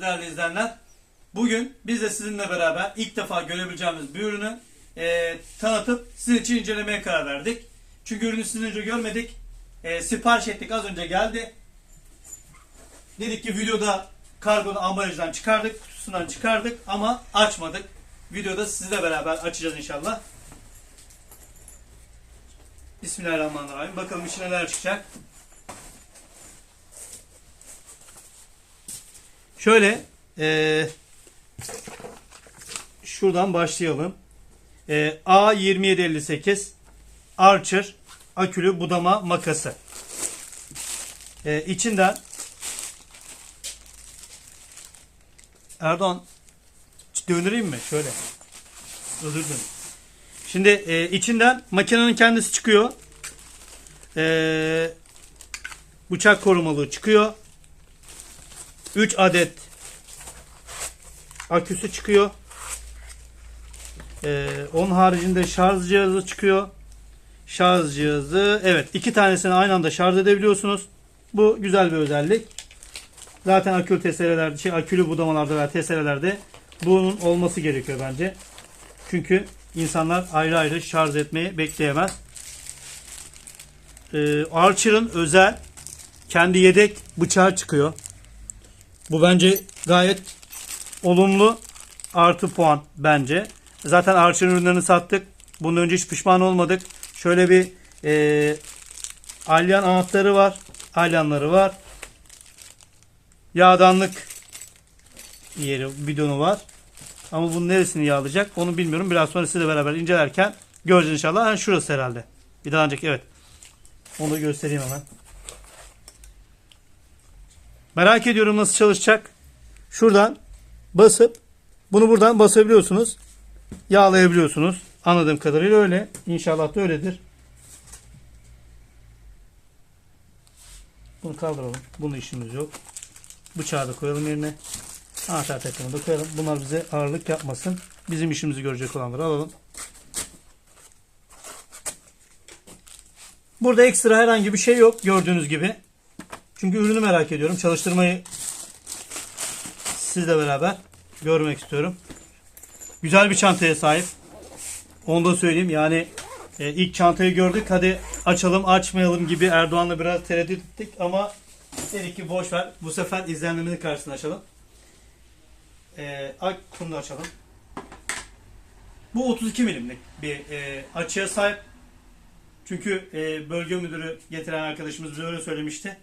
geldiniz değerli izleyenler. Bugün biz de sizinle beraber ilk defa görebileceğimiz bir ürünü e, tanıtıp sizin için incelemeye karar verdik. Çünkü ürünü sizin önce görmedik. E, sipariş ettik az önce geldi. Dedik ki videoda kargoda ambalajdan çıkardık, kutusundan çıkardık ama açmadık. Videoda sizle beraber açacağız inşallah. Bismillahirrahmanirrahim. Bakalım içine neler çıkacak. Şöyle eee, şuradan başlayalım. Eee, A2758 Archer akülü budama makası. Eee içinden Erdoğan döndüreyim mi? Şöyle. Özür dilerim. Şimdi e, içinden makinenin kendisi çıkıyor. E, bıçak korumalığı çıkıyor. 3 adet aküsü çıkıyor. E, onun haricinde şarj cihazı çıkıyor. Şarj cihazı evet iki tanesini aynı anda şarj edebiliyorsunuz. Bu güzel bir özellik. Zaten akülü testerelerde, şey, akülü budamalarda veya testerelerde bunun olması gerekiyor bence. Çünkü insanlar ayrı ayrı şarj etmeyi bekleyemez. Ee, Archer'ın özel kendi yedek bıçağı çıkıyor. Bu bence gayet olumlu artı puan bence. Zaten Archer'ın ürünlerini sattık. Bundan önce hiç pişman olmadık. Şöyle bir e, alyan anahtarı var. Alyanları var. Yağdanlık yeri bidonu var. Ama bunun neresini yağlayacak onu bilmiyorum. Biraz sonra sizle beraber incelerken göreceğiz inşallah. Yani şurası herhalde. Bir daha önceki evet. Onu da göstereyim hemen. Merak ediyorum nasıl çalışacak. Şuradan basıp bunu buradan basabiliyorsunuz. Yağlayabiliyorsunuz. Anladığım kadarıyla öyle. İnşallah da öyledir. Bunu kaldıralım. Bunun işimiz yok. Bıçağı da koyalım yerine. Anahtar takımı da koyalım. Bunlar bize ağırlık yapmasın. Bizim işimizi görecek olanları alalım. Burada ekstra herhangi bir şey yok gördüğünüz gibi. Çünkü ürünü merak ediyorum. Çalıştırmayı sizle beraber görmek istiyorum. Güzel bir çantaya sahip. Onu da söyleyeyim. Yani e, ilk çantayı gördük. Hadi açalım açmayalım gibi Erdoğan'la biraz tereddüt ettik ama dedik ki boş ver. Bu sefer izleniminin karşısına açalım. E, bunu da açalım. Bu 32 milimlik bir e, açıya sahip. Çünkü e, bölge müdürü getiren arkadaşımız bize öyle söylemişti.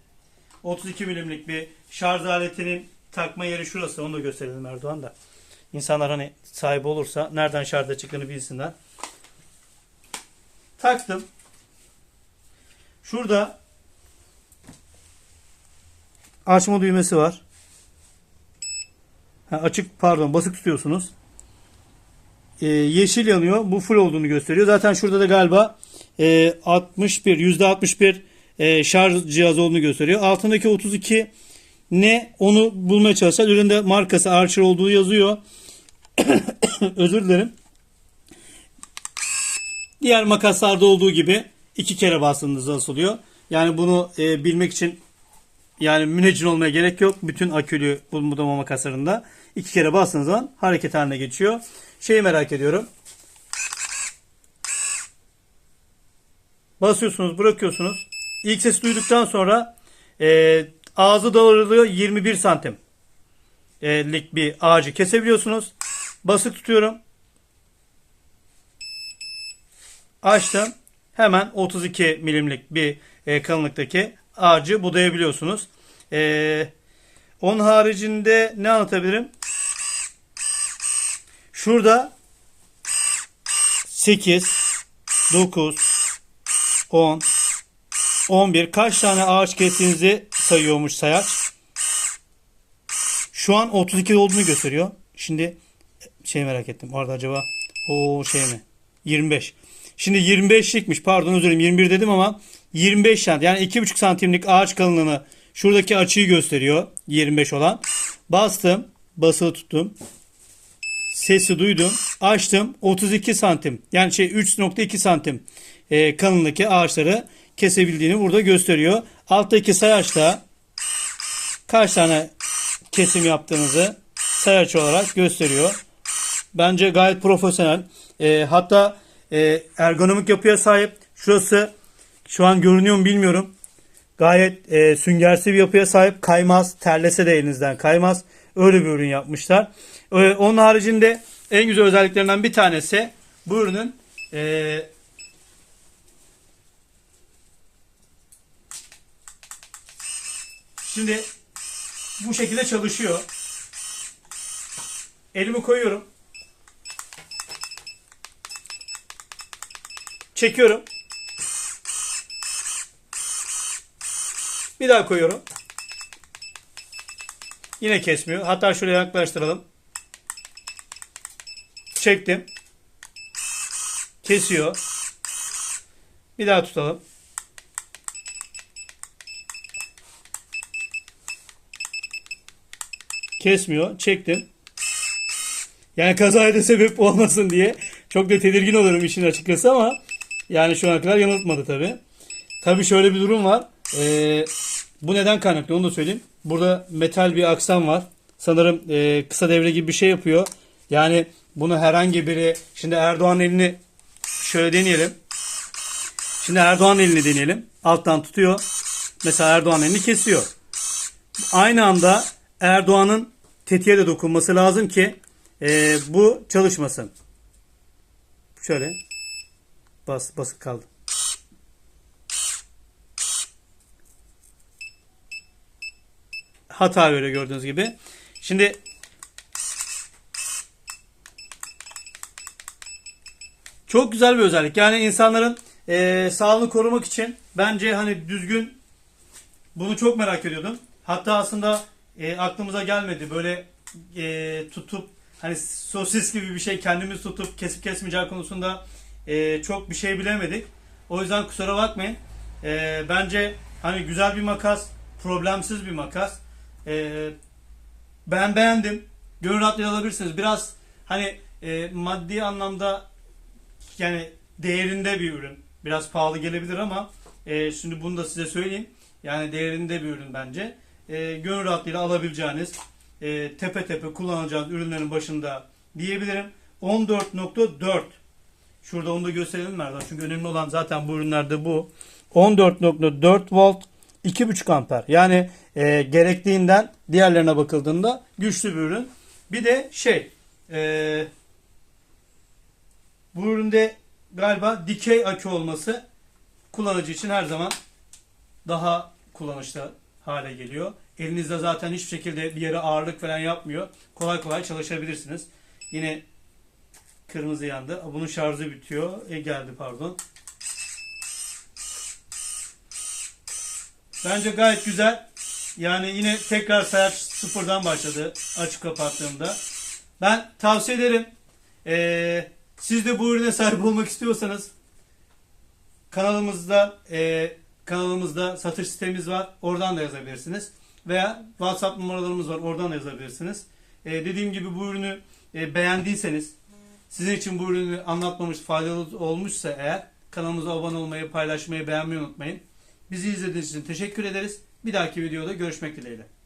32 milimlik bir şarj aletinin takma yeri şurası. Onu da gösterelim Erdoğan da. İnsanlar hani sahibi olursa nereden şarja çıktığını bilsinler. Taktım. Şurada açma düğmesi var. Ha, açık pardon basık tutuyorsunuz. Ee, yeşil yanıyor. Bu full olduğunu gösteriyor. Zaten şurada da galiba e, 61 %61 e, şarj cihazı olduğunu gösteriyor. Altındaki 32 ne onu bulmaya çalışacağız. Üründe markası Archer olduğu yazıyor. Özür dilerim. Diğer makaslarda olduğu gibi iki kere bastığınızda asılıyor. Yani bunu e, bilmek için yani müneccin olmaya gerek yok. Bütün akülü bulmudama makaslarında iki kere bastığınız zaman hareket haline geçiyor. Şeyi merak ediyorum. Basıyorsunuz, bırakıyorsunuz. İlk sesi duyduktan sonra e, ağzı dolarılıyor 21 santim lik bir ağacı kesebiliyorsunuz. Basık tutuyorum. Açtım. Hemen 32 milimlik bir e, kalınlıktaki ağacı budayabiliyorsunuz. E, onun haricinde ne anlatabilirim? Şurada 8, 9, 10, 11 kaç tane ağaç kestiğinizi sayıyormuş sayaç. Şu an 32 olduğunu gösteriyor. Şimdi şey merak ettim. Orada acaba o şey mi? 25. Şimdi 25'likmiş. Pardon özür dilerim 21 dedim ama 25 santim. Yani 2,5 santimlik ağaç kalınlığını şuradaki açıyı gösteriyor. 25 olan. Bastım. Basılı tuttum. Sesi duydum. Açtım. 32 santim. Yani şey 3.2 santim e, kalınlıktaki ağaçları kesebildiğini burada gösteriyor. Alttaki sayaçta kaç tane kesim yaptığınızı sayaç olarak gösteriyor. Bence gayet profesyonel. E, hatta e, ergonomik yapıya sahip. Şurası şu an görünüyor mu bilmiyorum. Gayet e, süngersi bir yapıya sahip. Kaymaz. Terlese de elinizden kaymaz. Öyle bir ürün yapmışlar. E, onun haricinde en güzel özelliklerinden bir tanesi bu ürünün e, şimdi bu şekilde çalışıyor. Elimi koyuyorum. Çekiyorum. Bir daha koyuyorum. Yine kesmiyor. Hatta şuraya yaklaştıralım. Çektim. Kesiyor. Bir daha tutalım. Kesmiyor. Çektim. Yani kazaya da sebep olmasın diye çok da tedirgin olurum işin açıkçası ama yani şu ana kadar yanıltmadı tabi. Tabi şöyle bir durum var. Ee, bu neden kaynaklı onu da söyleyeyim. Burada metal bir aksam var. Sanırım e, kısa devre gibi bir şey yapıyor. Yani bunu herhangi biri şimdi Erdoğan elini şöyle deneyelim. Şimdi Erdoğan elini deneyelim. Alttan tutuyor. Mesela Erdoğan elini kesiyor. Aynı anda Erdoğan'ın tetiğe de dokunması lazım ki e, bu çalışmasın. Şöyle bas basık kaldı. Hata veriyor gördüğünüz gibi. Şimdi çok güzel bir özellik. Yani insanların e, sağlığını korumak için bence hani düzgün bunu çok merak ediyordum. Hatta aslında e, aklımıza gelmedi. Böyle e, tutup hani sosis gibi bir şey kendimiz tutup kesip kesmeyeceği konusunda e, çok bir şey bilemedik. O yüzden kusura bakmayın. E, bence hani güzel bir makas, problemsiz bir makas. E, ben beğendim. Gönül rahatlığıyla alabilirsiniz. Biraz hani e, maddi anlamda yani değerinde bir ürün. Biraz pahalı gelebilir ama e, şimdi bunu da size söyleyeyim. Yani değerinde bir ürün bence. E, gönül rahatlığıyla alabileceğiniz, e, tepe tepe kullanacağınız ürünlerin başında diyebilirim. 14.4 Şurada onu da gösterelim Merdan. Çünkü önemli olan zaten bu ürünlerde bu. 14.4 volt 2.5 amper. Yani e, gerektiğinden diğerlerine bakıldığında güçlü bir ürün. Bir de şey e, bu üründe galiba dikey akü olması kullanıcı için her zaman daha kullanışlı hale geliyor. Elinizde zaten hiçbir şekilde bir yere ağırlık falan yapmıyor. Kolay kolay çalışabilirsiniz. Yine kırmızı yandı. Bunun şarjı bitiyor. E geldi pardon. Bence gayet güzel. Yani yine tekrar sayaç sıfırdan başladı açık kapattığımda. Ben tavsiye ederim. Ee, siz de bu ürüne sahip olmak istiyorsanız kanalımızda e, kanalımızda satış sitemiz var. Oradan da yazabilirsiniz. Veya WhatsApp numaralarımız var. Oradan da yazabilirsiniz. E, dediğim gibi bu ürünü e, beğendiyseniz sizin için bu ürünü anlatmamış faydalı olmuşsa eğer kanalımıza abone olmayı, paylaşmayı, beğenmeyi unutmayın. Bizi izlediğiniz için teşekkür ederiz. Bir dahaki videoda görüşmek dileğiyle.